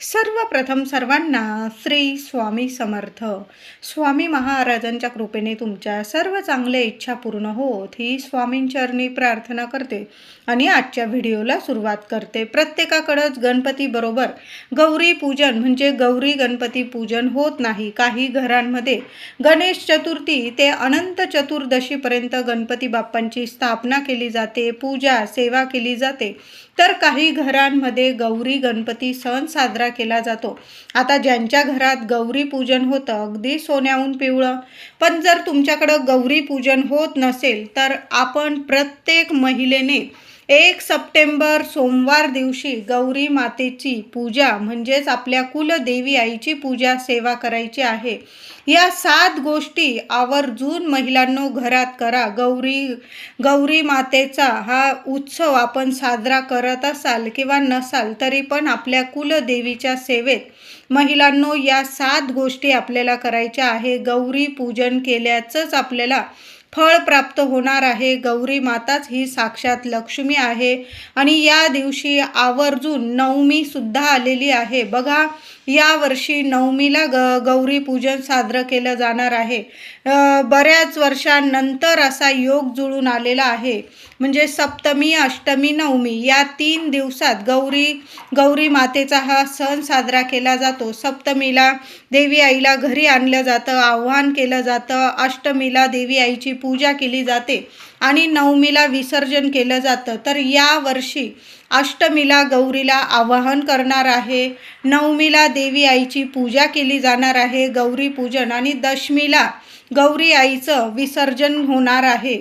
सर्वप्रथम सर्वांना श्री स्वामी समर्थ. स्वामी महाराजांच्या कृपेने तुमच्या सर्व चांगल्या इच्छा पूर्ण होत ही स्वामींचरणी प्रार्थना करते आणि आजच्या व्हिडिओला सुरुवात करते. प्रत्येकाकडंच गणपतीबरोबर गौरी पूजन म्हणजे गौरी गणपती पूजन होत नाही. काही घरांमध्ये गणेश चतुर्थी ते अनंत चतुर्दशीपर्यंत गणपती बाप्पांची स्थापना केली जाते पूजा सेवा केली जाते. तर काही घरांमध्ये गौरी गणपती सण साजरा केला जातो. आता ज्यांच्या घरात गौरी पूजन होतं अगदी सोन्याहून पिवळं. पण जर तुमच्याकडं गौरी पूजन होत नसेल तर आपण प्रत्येक महिलेने एक सप्टेंबर सोमवार दिवशी गौरी मातेची पूजा म्हणजेच आपल्या कुलदेवी आईची पूजा सेवा करायची आहे. या सात गोष्टी आवर्जून महिलांनो घरात करा. गौरी गौरी मातेचा हा उत्सव आपण साजरा करत असाल किंवा नसाल तरी पण आपल्या कुलदेवीच्या सेवेत महिलांनो या सात गोष्टी आपल्याला करायच्या आहे. गौरी पूजन केल्याचंच आपल्याला फळ प्राप्त होणार आहे. गौरी माताच ही साक्षात लक्ष्मी आहे. आणि या दिवशी आवर्जून नवमी सुद्धा आलेली आहे. बघा या वर्षी नवमीला ग गौरी पूजन साजरं केलं जाणार आहे. बऱ्याच वर्षांनंतर असा योग जुळून आलेला आहे. म्हणजे सप्तमी अष्टमी नवमी या तीन दिवसात गौरी गौरी मातेचा हा सण साजरा केला जातो. सप्तमीला देवी आईला घरी आणलं जातं आव्हान केलं जातं. अष्टमीला देवी आईची पूजा केली जाते आणि नवमीला विसर्जन केलं जातं. तर या वर्षी अष्टमीला गौरीला आवाहन करणार आहे. नवमीला देवी आईची पूजा केली जाणार आहे गौरी पूजन आणि दशमीला गौरी आईचं विसर्जन होणार आहे.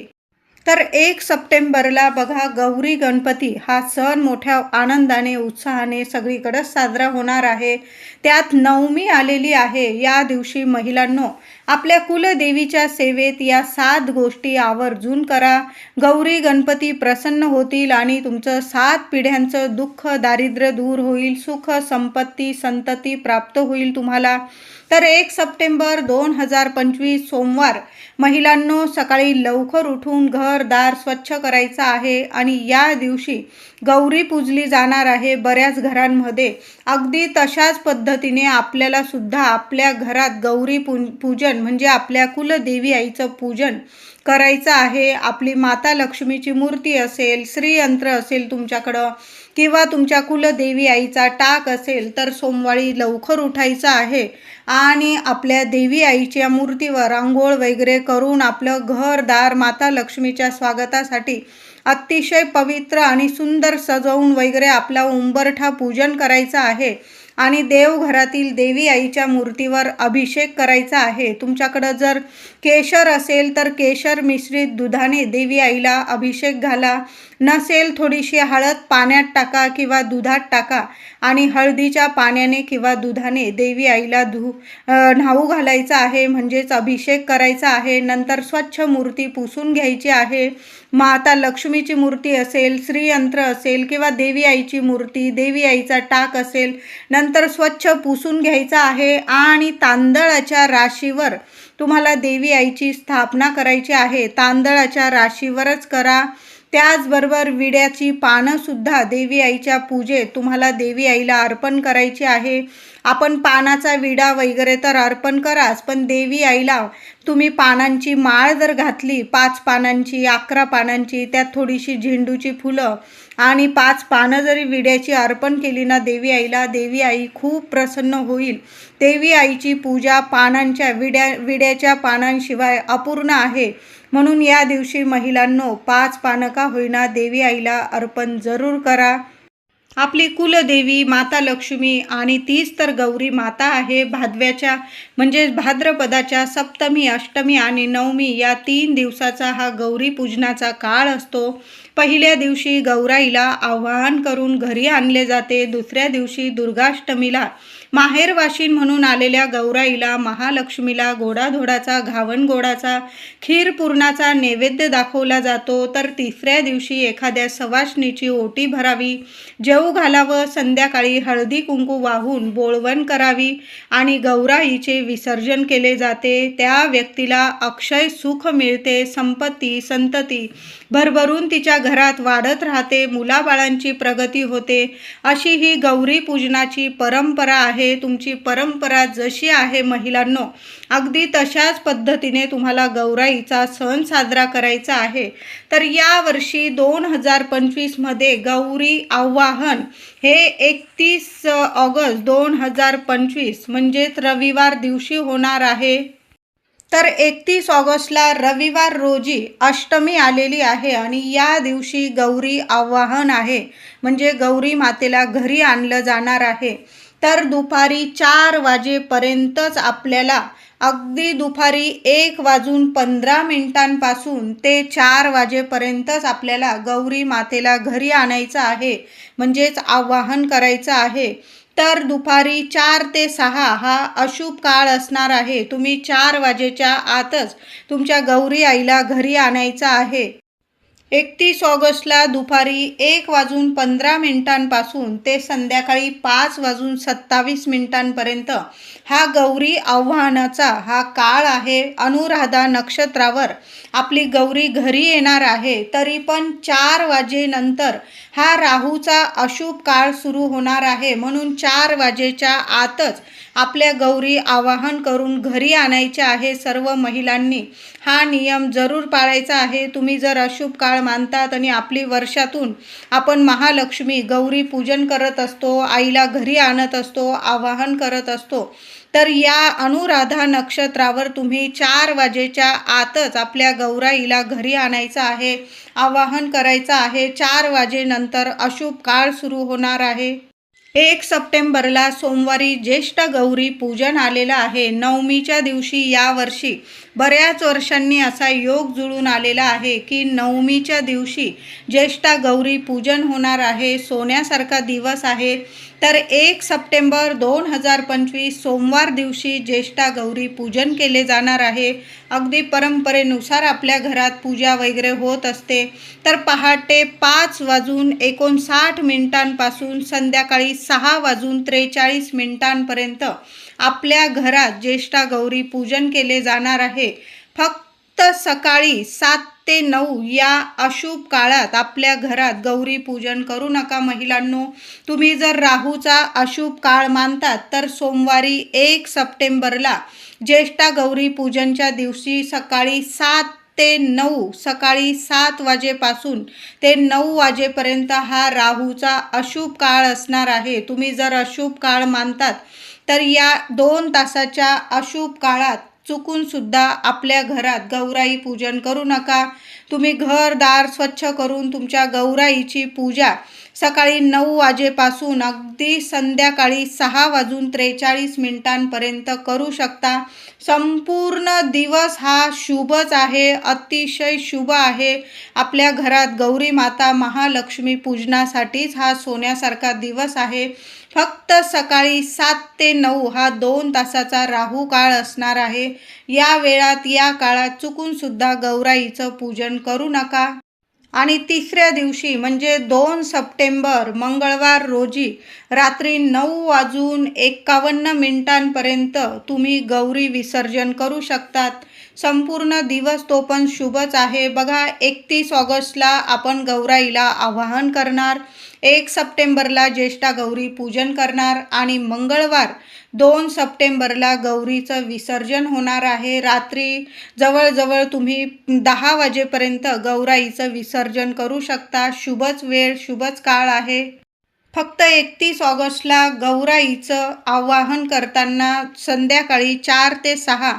तर एक सप्टेंबरला बघा गौरी गणपती हा सण मोठ्या आनंदाने उत्साहाने सगळीकडं साजरा होणार आहे. त्यात नवमी आलेली आहे. या दिवशी महिलांनो आपल्या कुलदेवीच्या सेवेत या सात गोष्टी आवर्जून करा. गौरी गणपती प्रसन्न होतील आणि तुमचं सात पिढ्यांचं दुःख दारिद्र्य दूर होईल सुख संपत्ती संतती प्राप्त होईल तुम्हाला. तर एक सप्टेंबर दोन हजार पंचवीस सोमवार महिलांनो सकाळी लवकर उठून घर दार स्वच्छ करायचं आहे आणि या दिवशी गौरी पूजली जाणार आहे बऱ्याच घरांमध्ये. अगदी तशाच पद्धतीने आपल्याला सुद्धा आपल्या घरात गौरी पू पूजन म्हणजे आपल्या कुलदेवी आईचं पूजन करायचं आहे. आपली माता लक्ष्मीची मूर्ती असेल श्रीयंत्र असेल तुमच्याकडं किंवा तुमच्या कुलदेवी आईचा टाक असेल तर सोमवारी लवकर उठायचं आहे. आणि आपल्या देवी आईच्या मूर्तीवर आंघोळ वगैरे करून आपलं घरदार माता लक्ष्मीच्या स्वागतासाठी अतिशय पवित्र आणि सुंदर सजवून वगैरे आपला उंबरठा पूजन करायचं आहे आणि देवघरातील देवी आईच्या मूर्तीवर अभिषेक करायचा आहे. तुमच्याकडं जर केशर असेल तर केशर मिश्रित दुधाने देवी आईला अभिषेक घाला. नसेल थोडीशी हळद पाण्यात टाका किंवा दुधात टाका आणि हळदीच्या पाण्याने किंवा दुधाने देवी आईला धु न्हाऊ घालायचा आहे म्हणजेच अभिषेक करायचा आहे नंतर स्वच्छ मूर्ती पुसून घ्यायची आहे माता लक्ष्मीची मूर्ती असेल श्रीयंत्र असेल किंवा देवी आईची मूर्ती देवी आईचा टाक असेल नंतर स्वच्छ पुसून घ्यायचा आहे आणि तांदळाच्या राशीवर तुम्हाला देवी आईची स्थापना करायची आहे तांदळाच्या राशीवरच करा. त्याचबरोबर विड्याची पानंसुद्धा देवी आईच्या पूजेत तुम्हाला देवी आईला अर्पण करायची आहे. आपण पानाचा विडा वगैरे तर अर्पण कराच पण देवी आईला तुम्ही पानांची माळ जर घातली पाच पानांची अकरा पानांची त्यात थोडीशी झेंडूची फुलं आणि पाच पानं जरी विड्याची अर्पण केली ना देवी आईला देवी आई खूप प्रसन्न होईल. देवी आईची पूजा पानांच्या विड्या विड्याच्या पानांशिवाय अपूर्ण आहे. म्हणून या दिवशी महिलांनो पाच पानं का होईना देवी आईला अर्पण जरूर करा. आपली कुलदेवी माता लक्ष्मी आणि तीच तर गौरी माता आहे. भादव्याच्या म्हणजेच भाद्रपदाच्या सप्तमी अष्टमी आणि नवमी या तीन दिवसाचा हा गौरी पूजनाचा काळ असतो. पहिल्या दिवशी गौराईला आवाहन करून घरी आणले जाते. दुसऱ्या दिवशी दुर्गाष्टमीला माहेरवाशीन म्हणून आलेल्या गौराईला महालक्ष्मीला घोडाधोडाचा घावणगोडाचा गोडाचा नैवेद्य दाखवला जातो. तर तिसऱ्या दिवशी एखाद्या सवाशणीची ओटी भरावी जेऊ घालावं संध्याकाळी हळदी कुंकू वाहून बोळवण करावी आणि गौराईचे विसर्जन केले जाते. त्या व्यक्तीला अक्षय सुख मिळते संपत्ती संतती भरभरून तिच्या घरात वाढत राहते मुलाबाळांची प्रगती होते. अशी ही गौरी पूजनाची परंपरा आहे. तुमची परंपरा जशी आहे महिलांनो अगदी तशाच पद्धतीने तुम्हाला गौराईचा सण साजरा करायचा आहे. तर यावर्षी दोन हजार पंचवीसमध्ये गौरी आवाहन हे एकतीस ऑगस्ट दोन हजार पंचवीस म्हणजेच रविवार दिवशी होणार आहे. तर एकतीस ऑगस्टला रविवार रोजी अष्टमी आलेली आहे आणि या दिवशी गौरी आवाहन आहे. म्हणजे गौरी मातेला घरी आणलं जाणार आहे. तर दुपारी चार वाजेपर्यंतच आपल्याला अगदी दुपारी एक वाजून पंधरा मिनिटांपासून ते चार वाजेपर्यंतच आपल्याला गौरी मातेला घरी आणायचं आहे. म्हणजेच आवाहन करायचं आहे. तर दुपारी चार ते सहा हा अशुभ काळ असणार आहे. तुम्ही चार वाजेच्या आतच तुमच्या गौरी आईला घरी आणायचं आहे. एकतीस ऑगस्टला दुपारी एक वाजून पंधरा मिनिटांपासून ते संध्याकाळी पाच वाजून सत्तावीस मिनिटांपर्यंत हा गौरी आव्हानाचा हा काळ आहे अनुराधा नक्षत्रावर. आपली गौरी घरी येणार आहे तरी पण चार वाजेनंतर हा राहूचा अशुभ काळ सुरू होणार आहे. म्हणून चार वाजेच्या आतच आपल्या गौरी आवाहन करून घरी आणायचे आहे सर्व महिलांनी. हा नियम जरूर पाळायचा आहे. तुम्ही जर अशुभ काळ मानतात आणि आपली वर्षातून आपण महालक्ष्मी गौरी पूजन करत असतो आईला घरी आणत असतो आवाहन करत असतो तर या अनुराधा नक्षत्रावर तुम्ही चार वाजेच्या आतच आपल्या गौराईला घरी आणायचं आहे आवाहन करायचं आहे. चार वाजेनंतर अशुभ काळ सुरू होणार आहे. एक सप्टेंबरला सोमवारी ज्येष्ठ गौरी पूजन आलेलं आहे. नवमीच्या दिवशी यावर्षी बऱ्याच वर्षांनी असा योग जुळून आलेला आहे की नवमीच्या दिवशी ज्येष्ठा गौरी पूजन होणार आहे. सोन्यासारखा दिवस आहे. तर एक सप्टेंबर दोन हजार पंचवीस सोमवार दिवशी ज्येष्ठा गौरी पूजन केले जाणार आहे. अगदी परंपरेनुसार आपल्या घरात पूजा वगैरे होत असते. तर पहाटे पाच वाजून एकोणसाठ मिनिटांपासून संध्याकाळी सहा वाजून त्रेचाळीस मिनिटांपर्यंत आपल्या घरात ज्येष्ठा गौरी पूजन केले जाणार आहे. फक्त सकाळी सात ते नऊ या अशुभ काळात आपल्या घरात गौरी पूजन करू नका महिलांनो. तुम्ही जर राहूचा अशुभ काळ मानतात तर सोमवारी एक सप्टेंबरला ज्येष्ठा गौरी पूजनच्या दिवशी सकाळी सात ते नऊ सकाळी सात वाजेपासून ते नऊ वाजेपर्यंत हा राहूचा अशुभ काळ असणार आहे. तुम्ही जर अशुभ काळ मानतात तर या दोन तासाच्या अशुभ काळात चुकून सुद्धा आपल्या घरात गौराई पूजन करू नका. तुम्ही घरदार स्वच्छ करून तुमच्या गौराईची पूजा सकाळी नऊ वाजेपासून अगदी संध्याकाळी सहा वाजून त्रेचाळीस मिनिटांपर्यंत करू शकता. संपूर्ण दिवस हा शुभच आहे अतिशय शुभ आहे. आपल्या घरात गौरी माता महालक्ष्मी पूजनासाठीच हा सोन्यासारखा दिवस आहे. फक्त सकाळी सात ते नऊ हा दोन तासाचा राहू काळ असणार आहे. या वेळात या काळात चुकूनसुद्धा गौराईचं पूजन करू नका. आणि तिसऱ्या दिवशी म्हणजे दोन सप्टेंबर मंगळवार रोजी रात्री नऊ वाजून एकावन्न मिनिटांपर्यंत तुम्ही गौरी विसर्जन करू शकतात. संपूर्ण दिवस तो पण शुभच आहे. बघा एकतीस ऑगस्टला आपण गौराईला आवाहन करणार. एक सप्टेंबरला ज्येष्ठा गौरी पूजन करणार आणि मंगळवार दोन सप्टेंबरला गौरीचं विसर्जन होणार आहे. रात्री जवळजवळ तुम्ही दहा वाजेपर्यंत गौराईचं विसर्जन करू शकता. शुभच वेळ शुभच काळ आहे. फक्त एकतीस ऑगस्टला गौराईचं आवाहन करताना संध्याकाळी चार ते सहा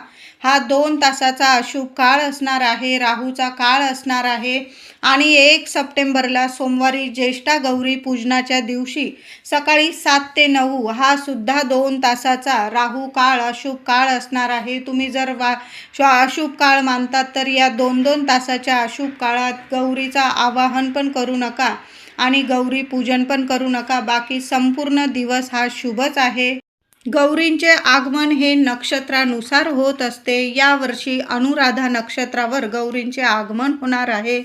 हा दोन तासाचा अशुभ काळ असणार आहे राहूचा काळ असणार आहे. आणि एक सप्टेंबरला सोमवारी ज्येष्ठा गौरी पूजनाच्या दिवशी सकाळी सात ते नऊ हा सुद्धा दोन तासाचा राहू काळ अशुभ काळ असणार आहे. तुम्ही जर वा अशुभ काळ मानतात तर या दोन दोन तासाच्या अशुभ काळात गौरीचा आवाहन पण करू नका आणि गौरी पूजन पण करू नका. बाकी संपूर्ण दिवस हा शुभच आहे. गौरींचे आगमन हे नक्षत्रानुसार होत असते. यावर्षी अनुराधा नक्षत्रावर गौरींचे आगमन होणार आहे.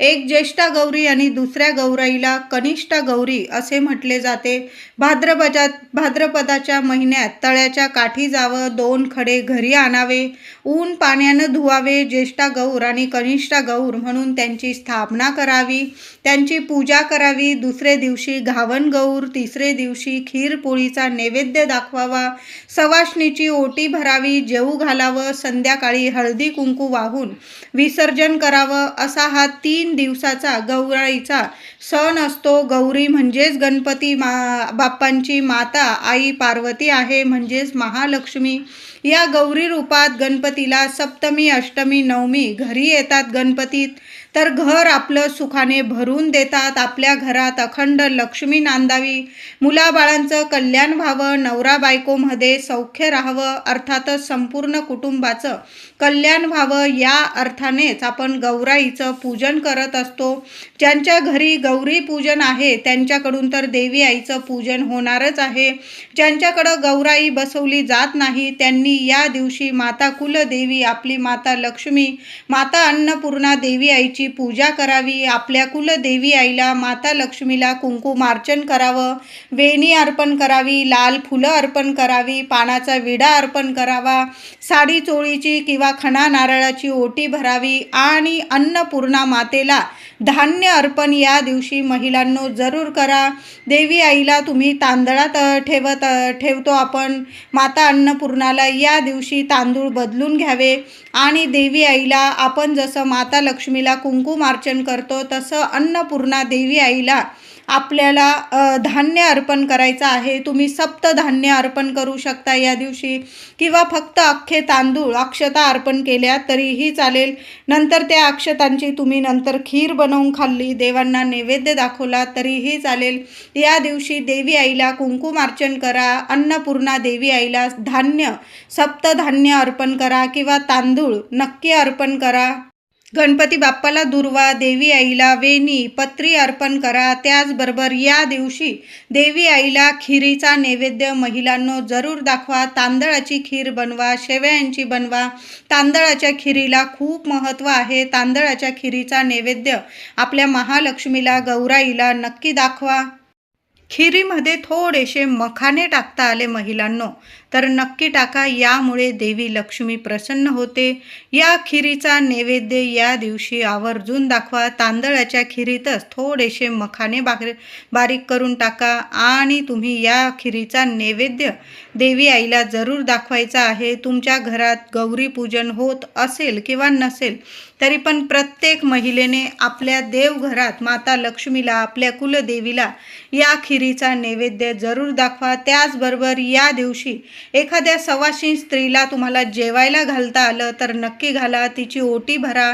एक ज्येष्ठा गौरी आणि दुसऱ्या गौराईला कनिष्ठा गौरी असे म्हटले जाते. भाद्रपदात भाद्रपदाच्या महिन्यात तळ्याच्या काठी जावं दोन खडे घरी आणावे ऊन पाण्यानं धुवावे ज्येष्ठा गौर आणि कनिष्ठा गौर म्हणून त्यांची स्थापना करावी. त्यांची पूजा करावी दुसरे दिवशी घावन गौर तिसरे दिवशी खीरपोळीचा नैवेद्य दाखवावा सवाष्णीची ओटी भरावी जेऊ घालावं संध्याकाळी हळदी कुंकू वाहून विसर्जन करावं असा हा तीन दिवसाचा गौराईचा सण असतो. गौरी म्हणजेच गणपती मा बाप्पांची माता आई पार्वती आहे म्हणजेच महालक्ष्मी. या गौरी रूपात गणपतीला सप्तमी अष्टमी नवमी घरी येतात गणपतीत. तर घर आपलं सुखाने भरून देतात आपल्या घरात अखंड लक्ष्मी नांदावी. मुलाबाळांचं कल्याण व्हावं नवरा बायकोमध्ये सौख्य राहावं अर्थातच संपूर्ण कुटुंबाचं कल्याण व्हावं या अर्थानेच आपण गौराईचं पूजन करत असतो. ज्यांच्या घरी गौरी पूजन आहे त्यांच्याकडून तर देवी आईचं पूजन होणारच आहे. ज्यांच्याकडं गौराई बसवली जात नाही त्यांनी या दिवशी माता कुलदेवी आपली माता लक्ष्मी माता अन्नपूर्णा देवी आईची पूजा करावी आपल्या कुलदेवी आईला माता लक्ष्मीला कुंकुमार्चन करावं वेणी अर्पण करावी लाल फुलं अर्पण करावी पानाचा विडा अर्पण करावा साडी चोळीची किंवा खणा नारळाची ओटी भरावी आणि अन्नपूर्णा मातेला धान्य अर्पण या दिवशी महिलांनो जरूर करा. देवी आईला तुम्ही तांदळात ठेवत ठेवतो आपण. माता अन्नपूर्णाला या दिवशी तांदूळ बदलून घ्यावे आणि देवी आईला आपण जसं माता लक्ष्मीला कुंकुमार्चन करतो तसं अन्नपूर्णा देवी आईला आपल्याला धान्य अर्पण करायचं आहे. तुम्ही सप्तधान्य अर्पण करू शकता या दिवशी. किंवा फक्त अख्खे तांदूळ अक्षता अर्पण केल्या तरीही चालेल. नंतर त्या अक्षतांची तुम्ही नंतर खीर बनवून खाल्ली देवांना नैवेद्य दाखवला तरीही चालेल. या दिवशी देवी आईला कुंकुमार्चन करा अन्नपूर्णा देवी आईला धान्य सप्तधान्य अर्पण करा किंवा तांदूळ नक्की अर्पण करा. गणपती बाप्पाला दुर्वा देवी आईला वेणी पत्री अर्पण करा. त्याचबरोबर या दिवशी देवी आईला खिरीचा नैवेद्य महिलांनो जरूर दाखवा. तांदळाची खीर बनवा शेवयांची बनवा. तांदळाच्या खिरीला खूप महत्त्व आहे. तांदळाच्या खिरीचा नैवेद्य आपल्या महालक्ष्मीला गौराईला नक्की दाखवा. खिरीमध्ये थोडेसे मखाने टाकता आले महिलांनो. तर नक्की टाका यामुळे देवी लक्ष्मी प्रसन्न होते. या खिरीचा नैवेद्य या दिवशी आवर्जून दाखवा. तांदळाच्या खिरीतच थोडेसे मखाने बारीक बारीक करून टाका आणि तुम्ही या खिरीचा नैवेद्य देवी आईला जरूर दाखवायचा आहे तुमच्या घरात गौरी पूजन होत असेल किंवा नसेल तरी पण प्रत्येक महिलेने आपल्या देवघरात माता लक्ष्मीला आपल्या कुलदेवीला या खिरीचा नैवेद्य जरूर दाखवा. त्याचबरोबर या दिवशी एखाद्या सवाशी स्त्रीला तुम्हाला जेवायला घालता आलं तर नक्की घाला तिची ओटी भरा.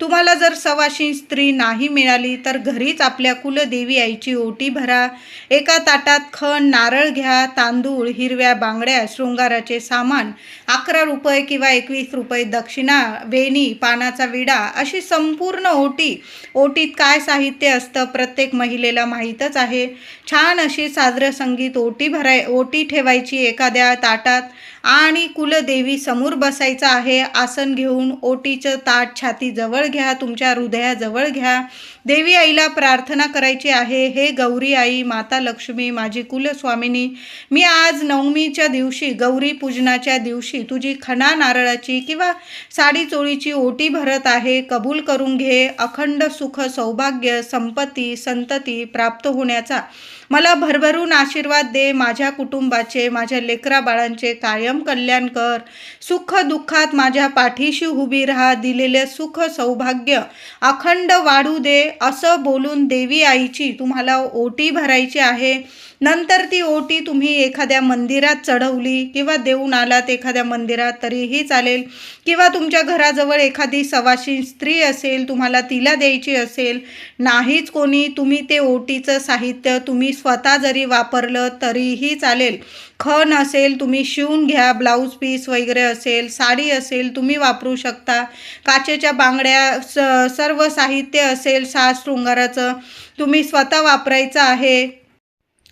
तुम्हाला जर सवाशीन स्त्री नाही मिळाली तर घरीच आपल्या कुलदेवी आईची ओटी भरा. एका ताटात खण नारळ घ्या तांदूळ हिरव्या बांगड्या शृंगाराचे सामान अकरा रुपये किंवा एकवीस रुपये दक्षिणा वेणी पानाचा विडा अशी संपूर्ण ओटी. ओटीत काय साहित्य असतं प्रत्येक महिलेला माहीतच आहे. छान अशी साजरं संगीत ओटी भराय ओटी ठेवायची एखाद्या ताटात. आणि कुलदेवी समोर बसायचं आहे. आसन घेऊन ओटीचं ताट छाती जवळ घ्या तुमच्या हृदयाजवळ घ्या. देवी आईला प्रार्थना करायची आहे. हे गौरी आई माता लक्ष्मी माझी कुलस्वामिनी मी आज नवमीच्या दिवशी गौरी पूजनाच्या दिवशी तुझी खणा नारळाची किंवा साडी चोळीची ओटी भरत आहे. कबूल करून घे. अखंड सुख सौभाग्य संपत्ती संतती प्राप्त होण्याचा मला भरभरून आशीर्वाद दे माझ्या कुटुंबाचे माझ्या लेकरा बाळांचे कायम कल्याण कर. सुख दुःखात माझ्या पाठीशी उभी राहा दिलेले सुख सौभाग्य अखंड वाढू दे. असं बोलून देवी आईची तुम्हाला ओटी भरायची आहे. नंतर ती ओटी तुम्ही एखाद्या मंदिरात चढवली किंवा देऊन आलात एखाद्या मंदिरात तरीही चालेल. किंवा तुमच्या घराजवळ एखादी सवाशी स्त्री असेल तुम्हाला तिला द्यायची असेल नाहीच कोणी तुम्ही ते ओटीचं साहित्य तुम्ही स्वतः जरी वापरलं तरीही चालेल. खण असेल तुम्ही शिवून घ्या ब्लाऊज पीस वगैरे असेल साडी असेल तुम्ही वापरू शकता. काचेच्या बांगड्या स सर्व साहित्य असेल साज शृंगाराचं तुम्ही स्वतः वापरायचं आहे.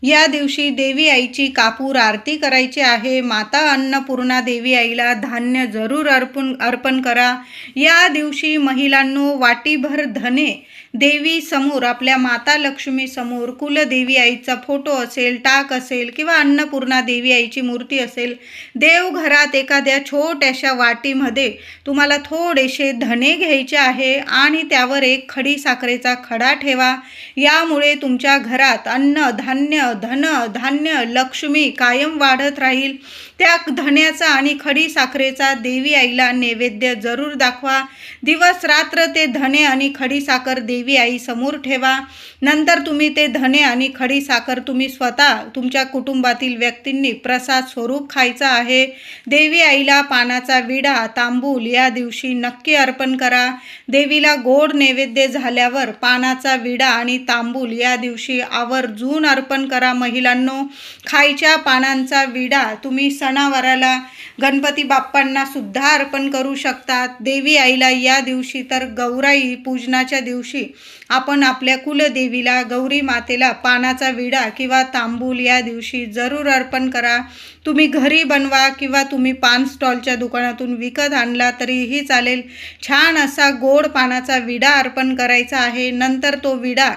या दिवशी देवी आईची कापूर आरती करायची आहे. माता अन्नपूर्णा देवी आईला धान्य जरूर अर्पण अर्पण करा. या दिवशी महिलांनो वाटीभर धने देवी समोर आपल्या माता लक्ष्मी समोर कुलदेवी आईचा फोटो असेल टाक असेल किंवा अन्नपूर्णा देवी आईची मूर्ती असेल देवघरात एखाद्या छोट्याशा वाटीमध्ये तुम्हाला थोडेसे धने घ्यायचे आहे आणि त्यावर एक खडी साखरेचा खडा ठेवा. यामुळे तुमच्या घरात अन्न धान्य धन धान्य लक्ष्मी कायम वाढत राहील. त्या धन्याचा आणि खडी साखरेचा देवी आईला नैवेद्य जरूर दाखवा. दिवस रात्र ते धने आणि खडी साखर देवी आई समोर ठेवा. नंतर तुम्ही ते धने आणि खडी साखर तुम्ही स्वतः तुमच्या कुटुंबातील व्यक्तींनी प्रसाद स्वरूप खायचा आहे. देवी आईला पानाचा विडा तांबूल या दिवशी नक्की अर्पण करा. देवीला गोड नैवेद्य झाल्यावर पानाचा विडा आणि तांबूल या दिवशी आवर्जून अर्पण करा. महिलांनो. खायच्या पानांचा विडा तुम्ही सणावाराला गणपती बाप्पांना सुद्धा अर्पण करू शकतात. देवी आईला या दिवशी तर गौराई पूजनाच्या दिवशी आपण आपल्या कुलदेवीला गौरी मातेला पानाचा विडा किंवा तांबूल या दिवशी जरूर अर्पण करा. तुम्ही घरी बनवा किंवा तुम्ही पान स्टॉलच्या दुकानातून विकत आणला तरीही चालेल. छान असा गोड पानाचा विडा अर्पण करायचा आहे. नंतर तो विडा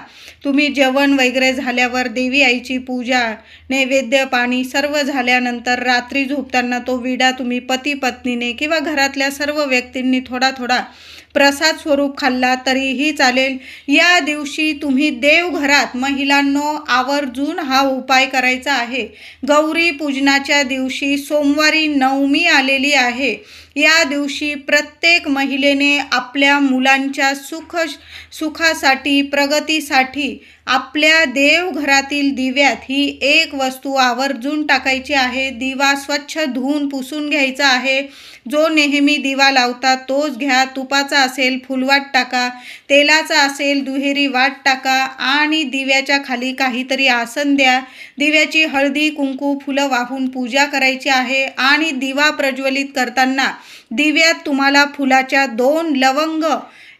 तुम्ही जेवण वगैरे झाल्यावर देवी आईची पूजा नैवेद्य पाणी सर्व झाल्यानंतर रात्री झोपताना तो विडा तुम्ही पती पत्नीने किंवा घरातल्या सर्व व्यक्तींनी थोडा थोडा प्रसाद स्वरूप खाल्ला तरीही चालेल. या दिवशी तुम्ही देवघरात महिलांनो आवर्जून हा उपाय करायचा आहे. गौरी पूजनाच्या दिवशी सोमवारी नवमी आलेली आहे. या दिवशी प्रत्येक महिलेने आपल्या मुलांच्या सुख सुखासाठी प्रगतीसाठी आपल्या देवघरातील दिव्यात ही एक वस्तू आवर्जून टाकायची आहे. दिवा स्वच्छ धुवून पुसून घ्यायचा आहे. जो नेहमी दिवा लावता तोच घ्या. तुपाचा असेल फुलवाट टाका. तेलाचा असेल दुहेरी वाट टाका. आणि दिव्याच्या खाली काहीतरी आसन द्या. दिव्याची हळदी कुंकू फुलं वाहून पूजा करायची आहे. आणि दिवा प्रज्वलित करताना दिव्यात तुम्हाला फुलाच्या दोन लवंग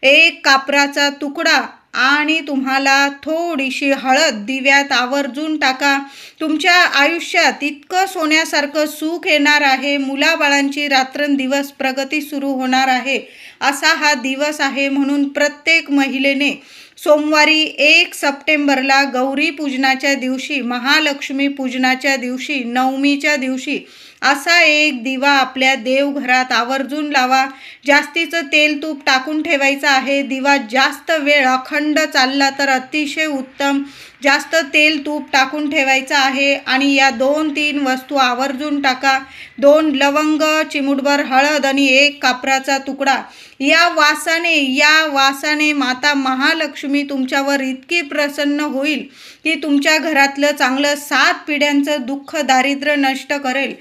एक कापराचा तुकडा आणि तुम्हाला थोडीशी हळद दिव्यात आवर्जून टाका. तुमच्या आयुष्यात इतकं सोन्यासारखं सुख येणार आहे. मुलाबाळांची रात्रंदिवस प्रगती सुरू होणार आहे. असा हा दिवस आहे म्हणून प्रत्येक महिलेने सोमवारी एक सप्टेंबरला गौरी पूजनाच्या दिवशी महालक्ष्मी पूजनाच्या दिवशी नवमीच्या दिवशी असा एक दिवा आपल्या देवघरात आवर्जून लावा. जास्तीचं तेल तूप टाकून ठेवायचं आहे. दिवा जास्त वेळ अखंड चालला तर अतिशय उत्तम. जास्त तेल तूप टाकून ठेवायचं आहे आणि या दोन तीन वस्तू आवर्जून टाका. दोन लवंग चिमुटभर हळद आणि एक कापराचा तुकडा. या वासाने या वासाने माता महालक्ष्मी तुमच्यावर इतकी प्रसन्न होईल की तुमच्या घरातलं चांगलं सात पिढ्यांचं दुःख दारिद्र्य नष्ट करेल.